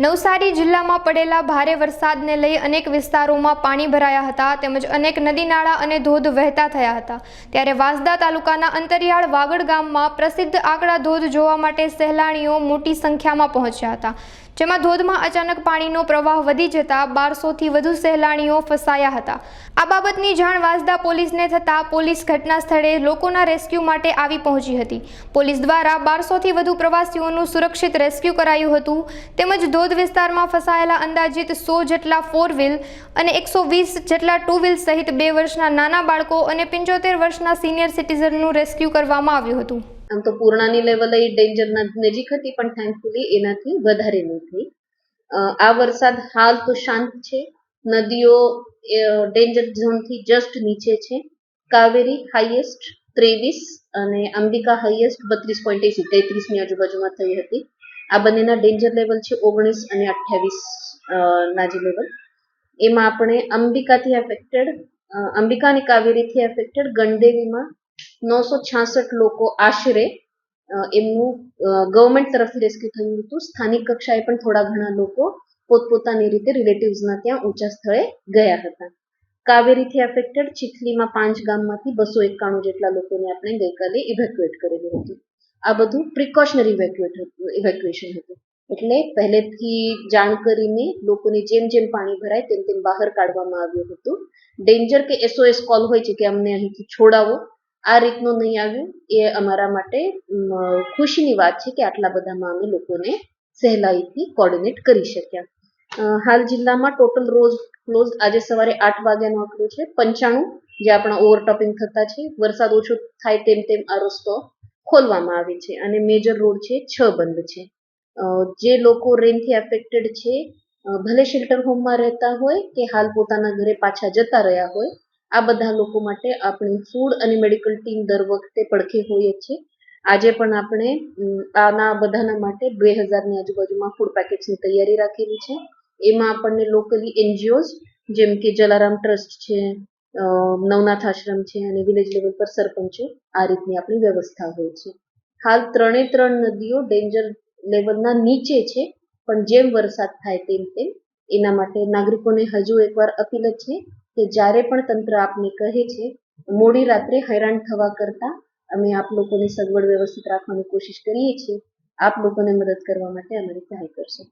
નવસારી જિલ્લામાં પડેલા ભારે વરસાદને લઈ અનેક વિસ્તારોમાં પાણી ભરાયા હતા તેમજ અનેક નદી નાળા અને ધોધ વહેતા થયા હતા. ત્યારે વાંસદા તાલુકાના અંતરિયાળ વાગડ ગામમાં પ્રસિદ્ધ આંકડા ધોધ જોવા માટે સહેલાણીઓ મોટી સંખ્યામાં પહોંચ્યા હતા. જેમાં ધોધમાં અચાનક પાણીનો પ્રવાહ વધી જતા બારસોથી વધુ સહેલાણીઓ ફસાયા હતા. આ બાબતની જાણ વાંસદા પોલીસને થતાં પોલીસ ઘટના સ્થળે લોકોના રેસ્ક્યુ માટે આવી પહોંચી હતી. પોલીસ દ્વારા બારસોથી વધુ પ્રવાસીઓનું સુરક્ષિત રેસ્ક્યુ કરાયું હતું. તેમજ ધોધ વિસ્તારમાં ફસાયેલા અંદાજિત સો જેટલા ફોર વ્હીલ અને એકસો વીસ જેટલા ટુ વ્હીલ સહિત બે વર્ષના નાના બાળકો અને પંચોતેર વર્ષના સિનિયર સિટીઝનનું રેસ્ક્યુ કરવામાં આવ્યું હતું. આમ તો પૂર્ણાની લેવલ એ ડેન્જરના નજીક હતી, પણ થેન્કફુલી એનાથી વધારે નહીં થઈ. આ વરસાદ હાલ તો શાંત છે. નદીઓ ડેન્જર ઝોનથી જસ્ટ નીચે છે. કાવેરી હાઈએસ્ટ ત્રેવીસ અને અંબિકા હાઈએસ્ટ બત્રીસ પોઈન્ટ એસી, તેત્રીસની આજુબાજુમાં થઈ હતી. આ બંનેના ડેન્જર લેવલ છે ઓગણીસ અને અઠ્યાવીસ ના જે લેવલ એમાં આપણે અંબિકાથી એફેક્ટેડ અંબિકા અને કાવેરીથી એફેક્ટેડ ગણદેવીમાં નવસો છાસઠ લોકો આશરે એમનું ગવર્મેન્ટ તરફથી રેસ્ક્યુ થયું હતું. સ્થાનિક કક્ષાએ પણ થોડા ઘણા લોકો પોતપોતાની રીતે રિલેટિવ્સના ત્યાં ઊંચા સ્થળે ગયા હતા. કાવેરીથી એફેક્ટેડ ચીખલીમાં પાંચ ગામમાંથી બસો એકાણું જેટલા લોકોને આપણે ગઈકાલે ઇવેક્યુએટ કરેલું હતું. આ બધું પ્રિકોશનરી ઇવેક્યુએશન હતું. એટલે પહેલેથી જાણ કરીને લોકોને જેમ જેમ પાણી ભરાય તેમ તેમ બહાર કાઢવામાં આવ્યું હતું. ડેન્જર કે એસઓએસ કોલ હોય છે કે અમને અહીંથી છોડાવો, આ રીતનું નહીં આવ્યું. એ અમારા માટે ખુશીની વાત છે કે આટલા બધામાં અમે લોકોને સહેલાઈથી કોર્ડિનેટ કરી શક્યા. હાલ જિલ્લામાં ટોટલ રોજ ક્લોઝ આજે સવારે આઠ વાગ્યાનો આંકડો છે. પંચાણું, જે આપણા ઓવરટોપિંગ થતા છે. વરસાદ ઓછો થાય તેમ તેમ આ રસ્તો ખોલવામાં આવે છે અને મેજર રોડ છે છ બંધ છે. જે લોકો રેનથી એફેક્ટેડ છે ભલે શેલ્ટર હોમમાં રહેતા હોય કે હાલ પોતાના ઘરે પાછા જતા રહ્યા હોય, આ બધા લોકો માટે આપણી ફૂડ અને મેડિકલ ટીમ દર વખતે પડખે હોઈએ છે આજે પણ આપણે આના બધાના માટે બે હજારની આજુબાજુમાં ફૂડ પેકેટ્સની તૈયારી રાખેલી છે. એમાં આપણને લોકલી એનજીઓઝ જેમ કે જલારામ ટ્રસ્ટ છે નવનાથ આશ્રમ છે અને વિલેજ લેવલ પર સરપંચો આ રીતની આપણી વ્યવસ્થા હોય છે. હાલ ત્રણે ત્રણ નદીઓ ડેન્જર લેવલના નીચે છે, પણ જેમ વરસાદ થાય તેમ તેમ એના માટે નાગરિકોને હજુ એકવાર અપીલ છે કે જ્યારે પણ તંત્ર આપને કહે છે, મોડી રાત્રે હેરાન થવા કરતા અમે આપ લોકોની સગવડ વ્યવસ્થિત રાખવાની કોશિશ કરીએ છીએ. આપ લોકોને મદદ કરવા માટે અમારી સહાય કરશો.